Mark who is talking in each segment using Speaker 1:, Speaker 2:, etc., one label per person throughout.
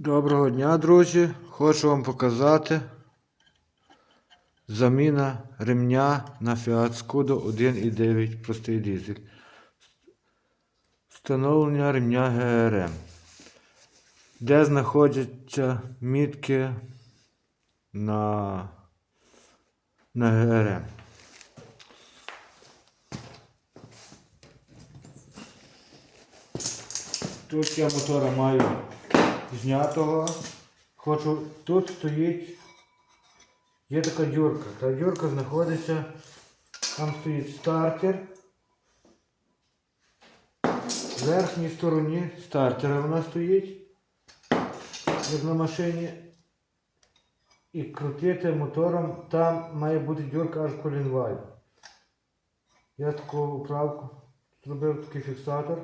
Speaker 1: Доброго дня, друзі! Хочу вам показати заміна ремня на Fiat Scudo 1.9 простий дизель. Встановлення ремня ГРМ. Де знаходяться мітки на, на ГРМ. Тут я мотора маю знятого. Хочу. Тут стоїть. Є така дюрка. Та дюрка знаходиться. Там стоїть стартер. В верхній стороні стартера вона стоїть. Як на машині. І крутити мотором, там має бути дюрка аж колінваль. Я таку управку зробив такий фіксатор.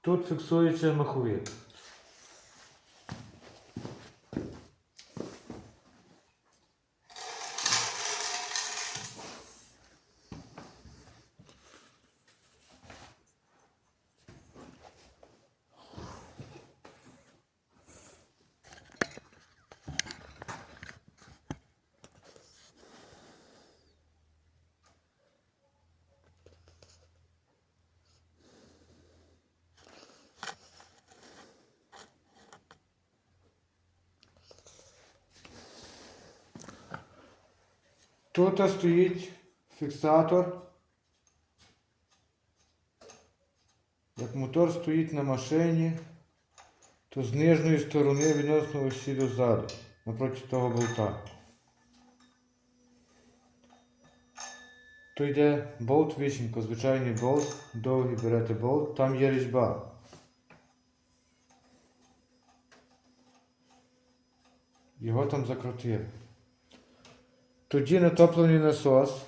Speaker 1: Тут фіксується маховик. Тут стоїть фіксатор. Як мотор стоїть на машині, то з нижньої сторони відносно осі дозаду, напроти того болта. То йде болт вісімко, звичайний болт, довгий берете болт, там є різьба. Його там закрутили. Тоді натоплений насос.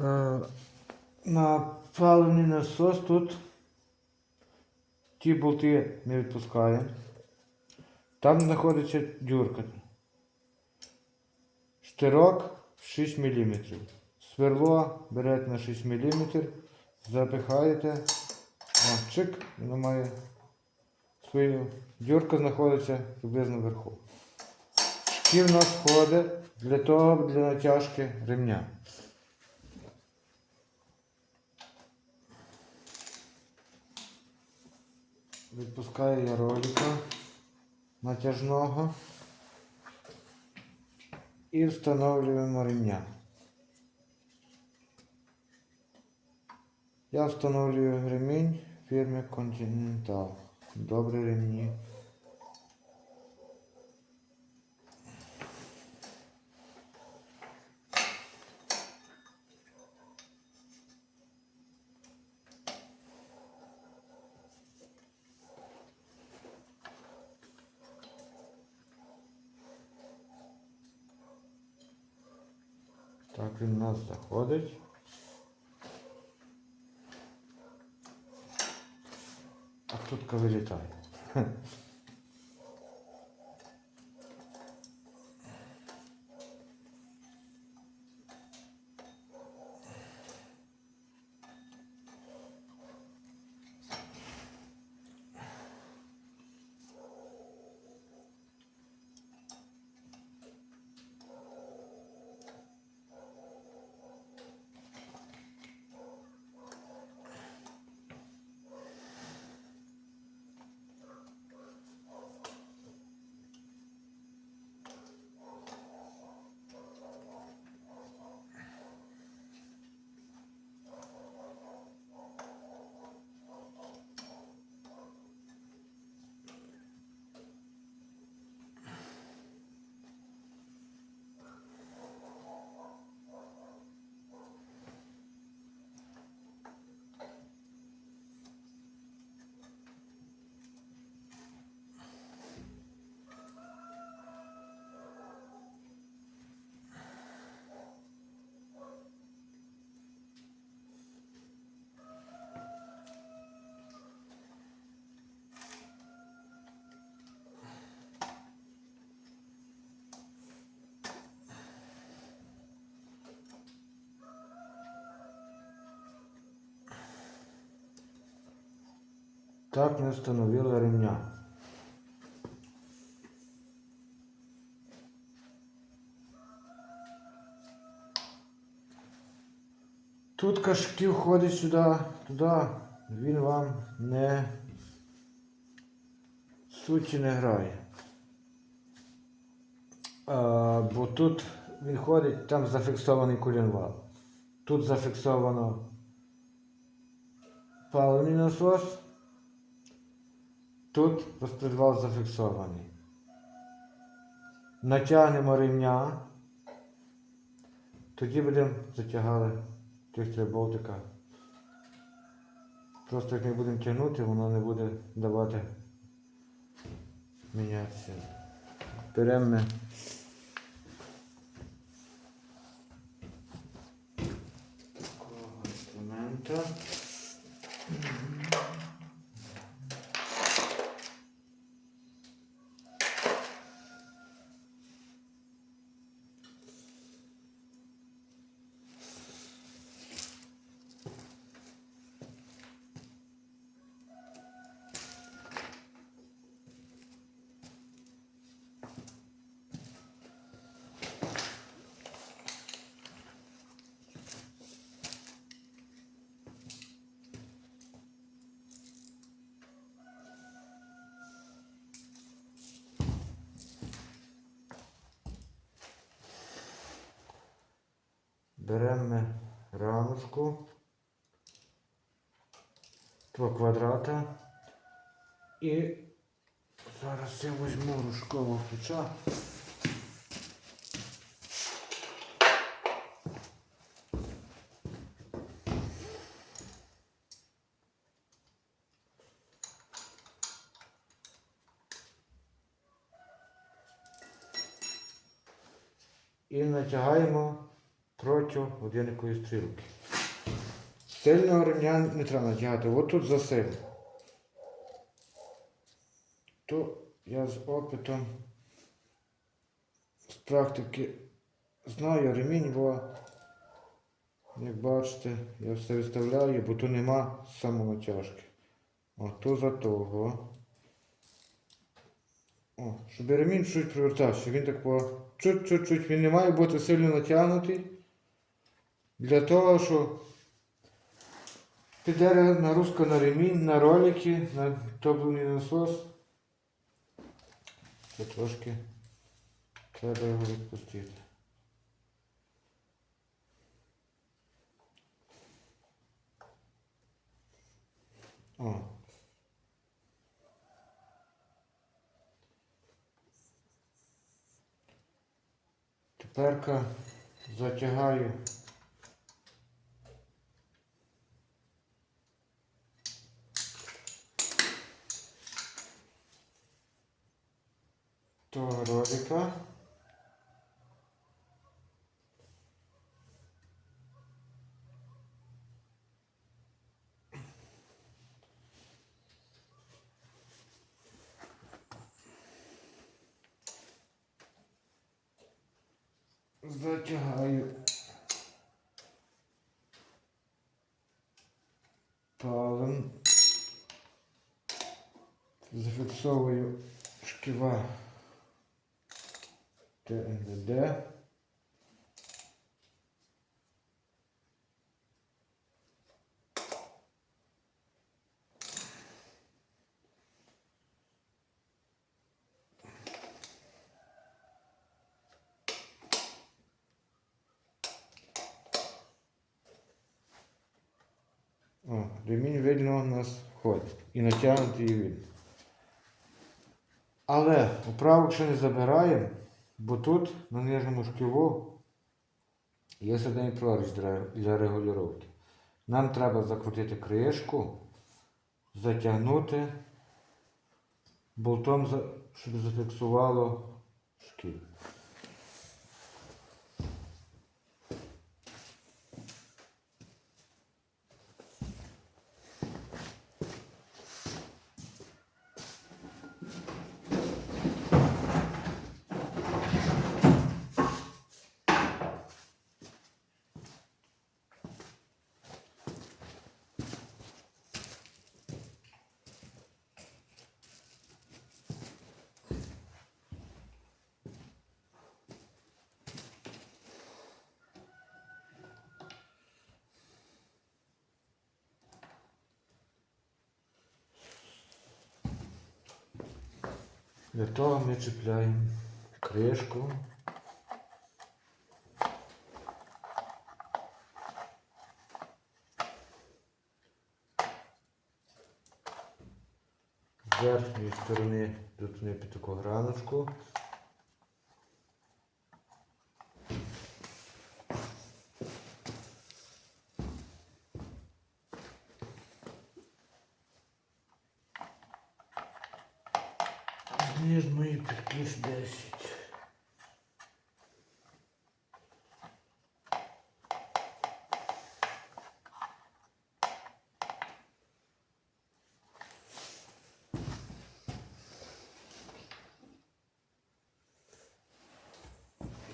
Speaker 1: Е, На паливний насос тут ті болти ми відпускаємо. Там знаходиться дюрка. Штирок 6 мм. Сверло берете на 6 мм, запихаєте. О, чик, воно має свою. Дюрка знаходиться приблизно вверху. Шків у нас входить для того, для натяжки ремня. Відпускаю я ролика натяжного і встановлюємо ремня. Я встановлюю ремінь фірми Continental. Добрі ремні. Так він у нас заходить. А тут вилітає. Так не встановили ремня. Тут кашків ходить сюди, туди, він вам не суті не грає. А, бо тут він ходить, там зафіксований колінвал. Тут зафіксовано паливний насос. Тут розпредвал зафіксований. Натягнемо ремня. Тоді будемо затягали тих три болтика. Просто як ми будемо тягнути, воно не буде давати мінятися. Беремо ми інструмента. Беремо рамочку, два квадрата і зараз я візьму рушкового ключа. І натягаємо проти годинникової стрілки. Сильного ремня не треба натягати. От тут засил. То я з опитом, з практики знаю ремінь, бо, як бачите, я все виставляю, бо тут нема самонатяжки. О, то за того. О, щоб ремінь чуть привертався, він так по чуть-чуть, він не має бути сильно натягнутий. Для того, що піде нагрузка на ремінь, на ролики, на топливний насос. Це трошки треба його відпустити. О. Теперка затягаю того ролика. Затягаю палим, зафіксовую шківа ТНД. О, ремінь видно у нас ходить. І натягнутий видно. Але управок ще не забираємо, бо тут на нижньому шківу є проріз для, для регулювання. Нам треба закрутити кришку, затягнути болтом, щоб зафіксувало шків. Для того ми чіпляємо кришку. З верхньої сторони тут не під таку граночку. З мої ключ 10.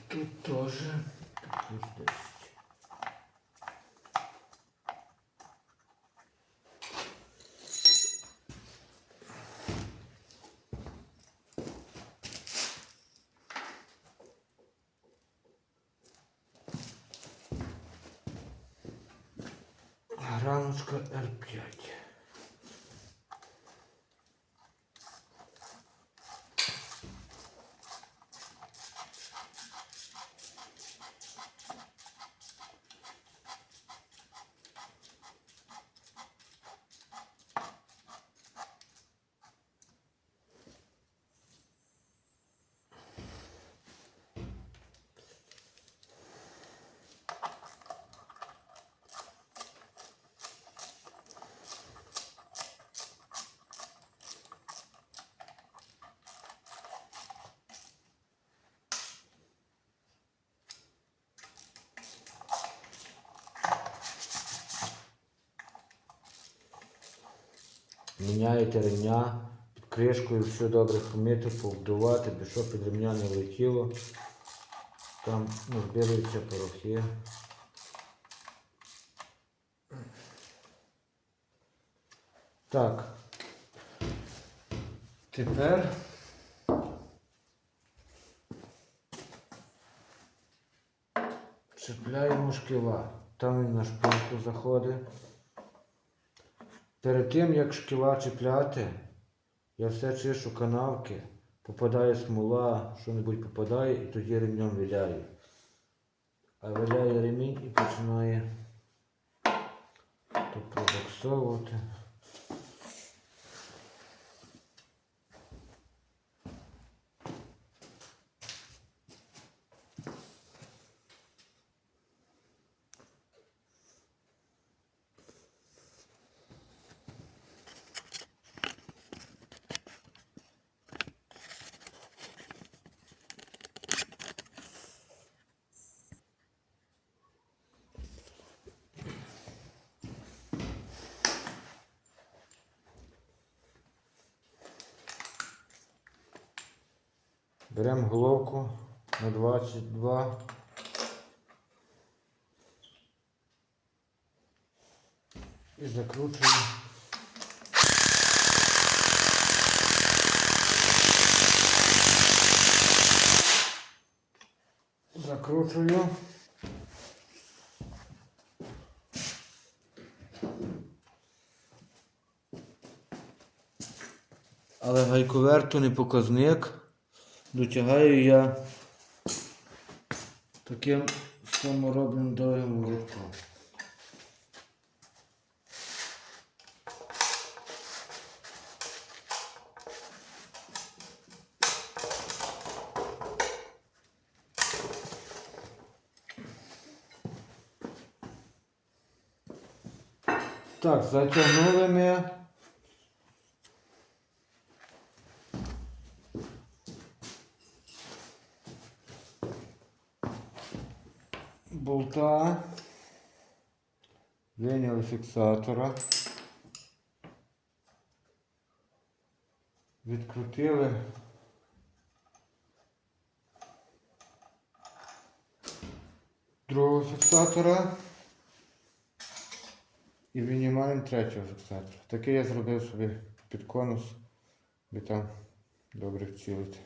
Speaker 1: Тут тоже під ключ 10. Граночка R5. Міняєте ремня під кришкою, все добре помити, повдувати, бо що під ремня не летіло. Там ну, порохи. Так. Тепер чіпляємо шківа. Там він на шпильку заходить. Перед тим, як шкіла чіпляти, я все чишу канавки, попадає смола, що-небудь попадає і тоді ремнем виляю. А виляє ремінь і починає тут пробоксовувати. Беремо головку на 22. І закручуємо. Закручую. Але гайковерту не показник. Дотягаю я таким саморобним довгим молотком. Так, затягнули ми. Болта, виняли фіксатора, відкрутили другого фіксатора і винімаємо третього фіксатора. Такий я зробив собі під конус, би там добре вцілити.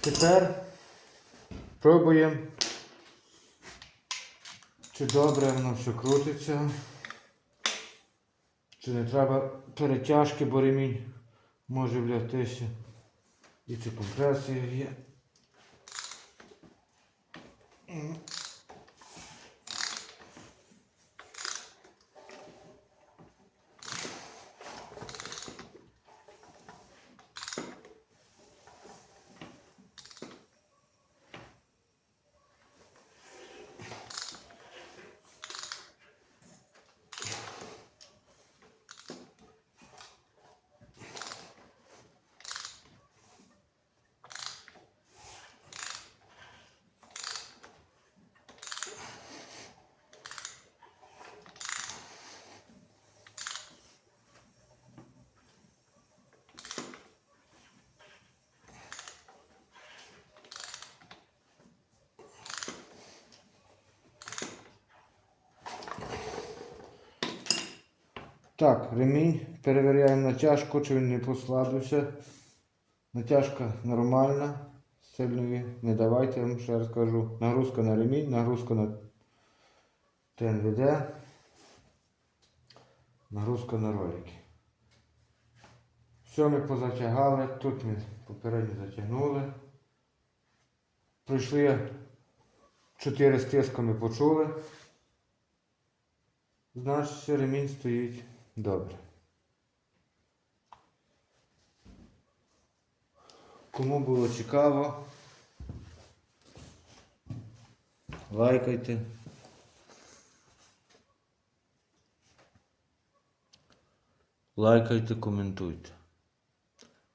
Speaker 1: Тепер Пробуємо, чи добре воно все крутиться, Чи не треба перетяжки, бо ремінь може влягтися. І чи компресія є. Так, ремінь. Перевіряємо натяжку, чи він не послабився. Натяжка нормальна. Сильної не давайте, я вам ще раз кажу. Нагрузка на ремінь, нагрузка на ТНВД. Нагрузка на ролики. Все ми позатягали, тут ми попередньо затягнули. Пройшли 4 стиска ми почули. Значить, ремінь стоїть добре. Кому було цікаво, лайкайте. Лайкайте, коментуйте.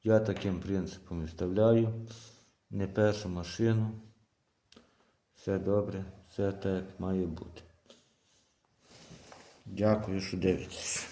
Speaker 1: Я таким принципом виставляю. Не першу машину. Все добре, все так має бути. Дякую, що дивитесь.